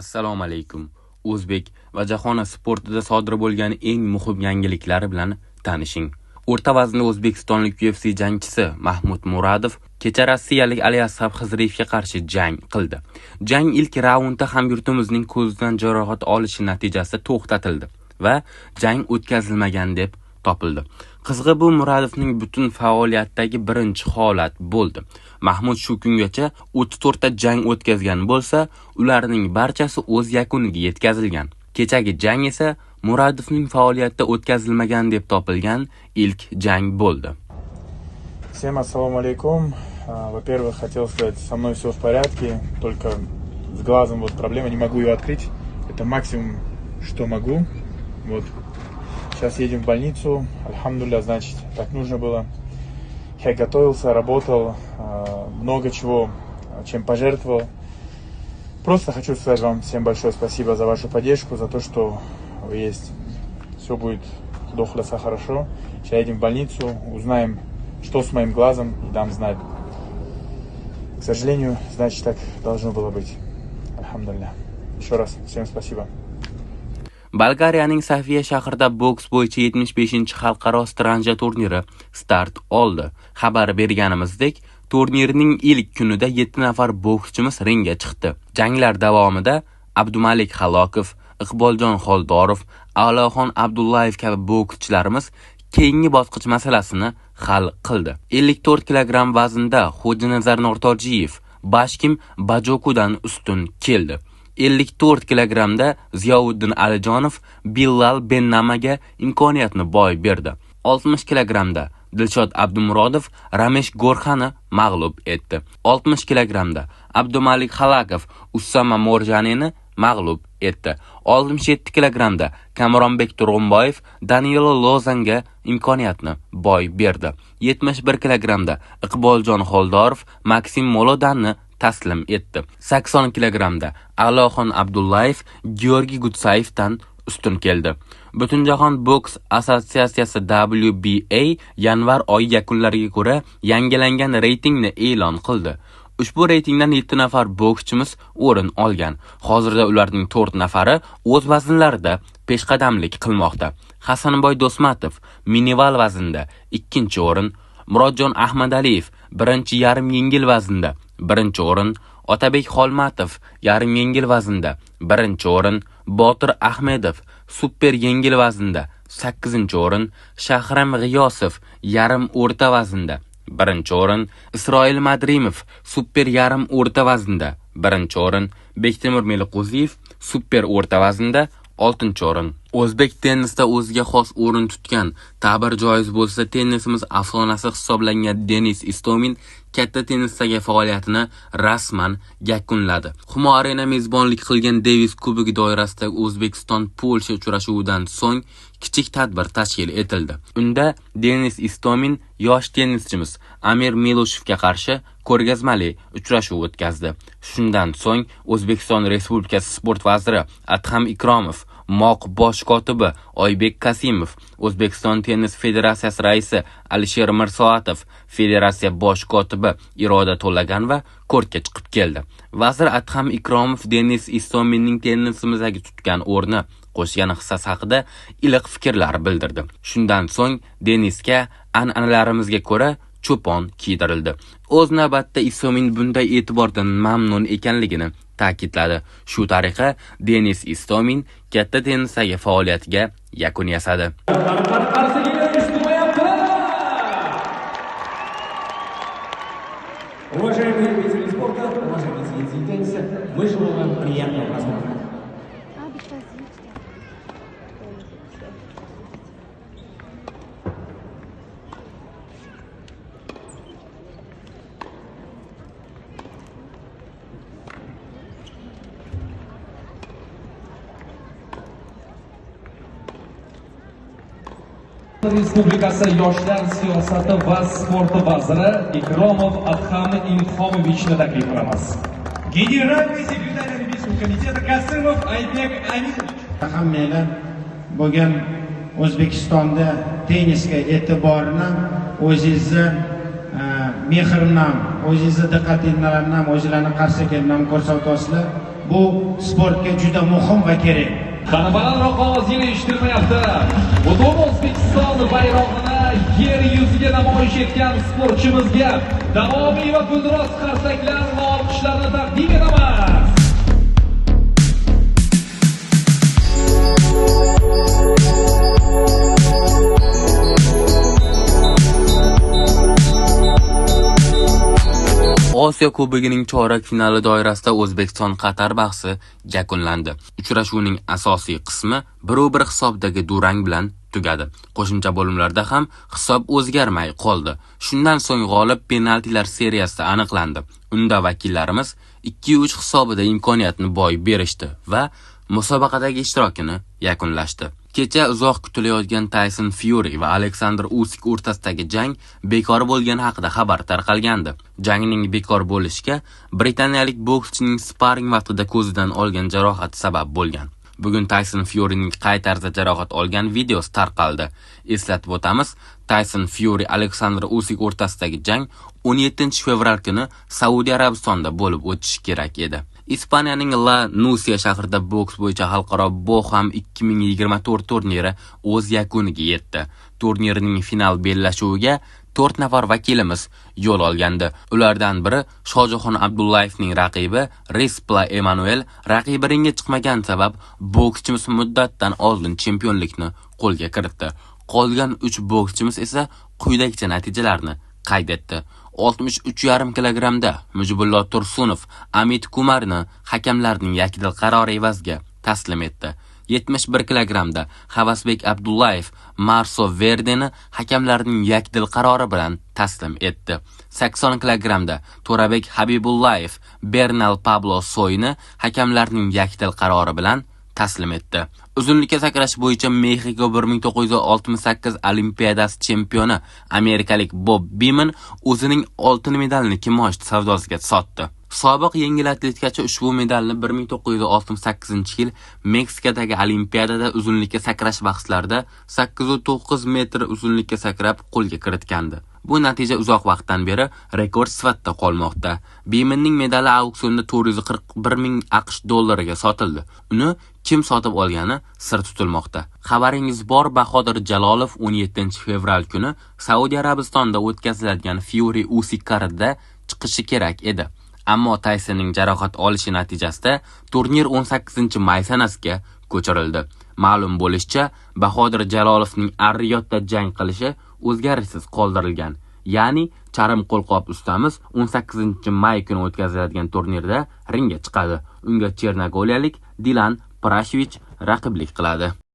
assalomu alaykum. O'zbek va jahon sportida sodir bo'lgan eng muhim yangiliklar bilan tanishing. O'rta vaznda o'zbekistonlik ufc jangchisi mahmud muradov kecha rossiyalik aliasab xizriyevga qarshi jang qildi. Jang ilk raundda hamyurtimizning ko'zidan jarohat olishi natijasida to'xtatildi va jang o'tkazilmagan deb topildi qizig'i bu muradovning butun faoliyatidagi birinchi holat bo'ldi mahmud shu kungacha o'ttiz to'rtta jang o'tkazgan bo'lsa ularning barchasi o'z yakuniga yetkazilgan kechagi jang esa muradovning faoliyatda o'tkazilmagan deb topilgan ilk jang bo'ldi Всем ассалому алейкум. Во-первых, хотел сказать, со мной все в порядке, только с глазом вот проблема, не могу ее открыть. Это максимум, что могу. Вот. Сейчас едем в больницу. Альхамдулля, значит, так нужно было. Я готовился, работал, а, много чего, чем пожертвовал. Просто хочу сказать вам всем большое спасибо за вашу поддержку, за то, что вы есть. Все будет худохляса хорошо. Сейчас едем в больницу, узнаем, что с моим глазом, и дам знать. К сожалению, значит, так должно было быть. Альхамдулилля. Еще раз всем спасибо. Bolgariyaning sofiya shahrida boks bo'yicha 75 xalqaro stranja turniri start oldi. Xabar berganimizdek turnirning ilk kunida 7 nafar bokschimiz ringga chiqdi. Janglar davomida abdumalik halokov iqboljon xoldorov a'loxon abdullayev kabi bokschilarimiz keyingi bosqich masalasini hal qildi. 54 kilogramm vaznda xo'janazar nortojiyev bashkim bajokudan ustun keldi. 54 kilogrammda Ziyovuddin Alijonov Billal Bennamaga imkoniyatni boy berdi. 60 kilogrammda Dilshod Abdumurodov Ramesh Gorxani mag'lub etdi. 60 kilogrammda Abdumalik Halakov Ussama Morjanini mag'lub etdi. 67 kilogrammda Kamronbek Turg'unboyev Danilo Lozanga imkoniyatni boy berdi. 71 kilogrammda Iqboljon Xoldorov Maksim Molodanni taslim etdi. 80 kilogrammda A'loxon Abdullayev Georgiy Gutsayevdan ustun keldi. Butunjahon boks assotsiatsiyasi WBA yanvar oyi yakunlariga ko'ra yangilangan reytingni e'lon qildi. Ushbu reytingdan 7 nafar bokschimiz o'rin olgan. Hozirda ularning 4 nafari o'z vaznlarida peshqadamlik qilmoqda. Hasanboy Do'smatov minival vaznda 2-o'rin, Murodjon Ahmadaliyev birinchi yarim yengil vaznda birinchi o'rin, Otabek Xolmatov yarim yengil vaznda. Birinchi o'rin, Botir Ahmedov super yengil vaznda. 8-o'rin, Shahram G'iyosov yarim o'rta vaznda. Birinchi o'rin, Isroil Madrimov super yarim o'rta vaznda. Birinchi o'rin, Bektemir Meliqo'ziyev super o'rta vaznda. 6-o'rin. O'zbek tennisda o'ziga xos o'rin tutgan, ta'bir joiz bo'lsa, tennisimiz afsonasi hisoblangan Denis Istomin katta tennisdagi faoliyatini rasman yakunladi. Humo Arena mezbonlik qilgan Davis Kubogi doirasidagi O'zbekiston Polsha uchrashuvidan so'ng kichik tadbir tashkil etildi. Unda Denis Istomin yosh tennischimiz Amir Miloshevga qarshi ko'rgazmali uchrashuv o'tkazdi. Shundan so'ng O'zbekiston Respublikasi sport vaziri Adham Ikromov MOQ bosh kotibi Oybek Kasimov, O'zbekiston tennis federatsiyasi raisi Alisher Mirsoatov, federatsiya bosh kotibi Iroda To'laganova kortga chiqib keldi. Vazir Adham Ikromov Denis Istominning tennisimizdagi tutgan o'rni qo'shgan hissasi haqida iliq fikrlar bildirdi. Shundan so'ng Denisga an'analarimizga ko'ra cho'pon kiydirildi. O'z navbatda isomin bunday e'tibordan mamnun ekanligini ta'kidladi. Shu tariqa Denis Istomin katta tennisdagi faoliyatiga yakun yasadi. Уважаемые любители спорта, уважаемые зрители тенниса, мы желаем вам приятного просмотра. Respublikasi yoshlar siyosati va sporti vaziri Ikromov Adham Ilhomovichni taklif qilamiz. Генеральный секретарь Олимпийского комитета Касымов Айбек Аминович. hammanglar bo'lgan o'zbekistonda tennisga e'tiborni o'zingizni e, mehrini ham o'zingizni diqqatinglarni ham o'zinglarni qarshi kelini ham ko'rsatyapsizlar bu sportga juda muhim va kerak Qani balandroq ovoz yana eshitilmayapti. Butun O'zbekiston bayrog'ini yer yuziga namoyish etgan sportchimizga davomiy va gulduros qarsaklar va olqishlarni taqdim etamiz. Osiyo Kubogining chorak finali doirasida O'zbekiston Qatar bahsi yakunlandi. Uchrashuvning asosiy qismi bir-bir hisobdagi durang bilan tugadi. Qo'shimcha bo'limlarda ham hisob o'zgarmay qoldi. Shundan so'ng g'olib penaltilar seriyasida aniqlandi. Unda vakillarimiz 2-3 hisobida imkoniyatni boy berishdi va musobaqadagi ishtirokini yakunlashdi. Kecha uzoq kutilayotgan Tyson Fury va Alexander Usyk o'rtasidagi jang bekor bo'lgani haqida xabar tarqalgandi. Jangning bekor bo'lishiga britaniyalik bokschining sparring vaqtida ko'zidan olgan jarohati sabab bo'lgan. Bugun Tyson Furyning qay tarzda jarohat olgan videosi tarqaldi. Eslatib o'tamiz, Tyson Fury Alexander Usyk o'rtasidagi jang 17 fevral kuni Saudiya Arabistonida bo'lib o'tishi kerak edi. Ispaniyaning La Nusia shahrida boks bo'yicha xalqaro Boham 2024 turniri o'z yakuniga yetdi. Turnirning final bellashuviga 4 nafar vakilimiz yo'l olgandi. Ulardan biri Shohjahon Abdullayevning raqibi Rispla Emanuel raqibi ringga chiqmagan sabab bokschimiz muddatdan oldin chempionlikni qo'lga kiritdi. Qolgan 3 bokschimiz esa quyidagicha natijalarni qayd etdi. 63,5 kilogramda Mujibullo Tursunov Amit Kumarni hakamlarning yakdil qarori evaziga taslim etdi. 71 kilogramda Havasbek Abdullayev Marso Verdeni hakamlarning yakdil qarori bilan taslim etdi. 80 kilogramda To'rabek Habibullayev Bernal Pablo Soyni hakamlarning yakdil qarori bilan taslim etdi. Uzunlikka sakrash bo'yicha Mexiko 1968 Olimpiadasi chempioni amerikalik Bob Beamon o'zining oltin medalini kimosh savdosiga sotdi. Sobiq yengil atletikachi ushbu medalni 1968-yil Meksikadagi Olimpiadada uzunlikka sakrash bahslarida 8.9 metr uzunlikka sakrab qo'lga kiritgandi. Bu natija uzoq vaqtdan beri rekord sifatida qolmoqda. Beminning medali auksionda 441 ming AQSh dollariga sotildi. Uni kim sotib olgani sir tutilmoqda. Xabaringiz bor Bahodir Jalolov 17 fevral kuni Saudiya Arabistonida o'tkaziladigan Fury Usyk karida chiqishi kerak edi. Ammo Taysonning jarohat olishi natijasida turnir 18 may sanasiga ko'chirildi. Ma'lum bo'lishicha, Bahodir Jalolovning Ar-Riyodda jang qilishi o'zgarishsiz qoldirilgan. Ya'ni charm qo'lqop ustamiz 18 may kuni o'tkaziladigan turnirda ringga chiqadi. Unga Chernogoriyalik Dilan Prashvich raqiblik qiladi.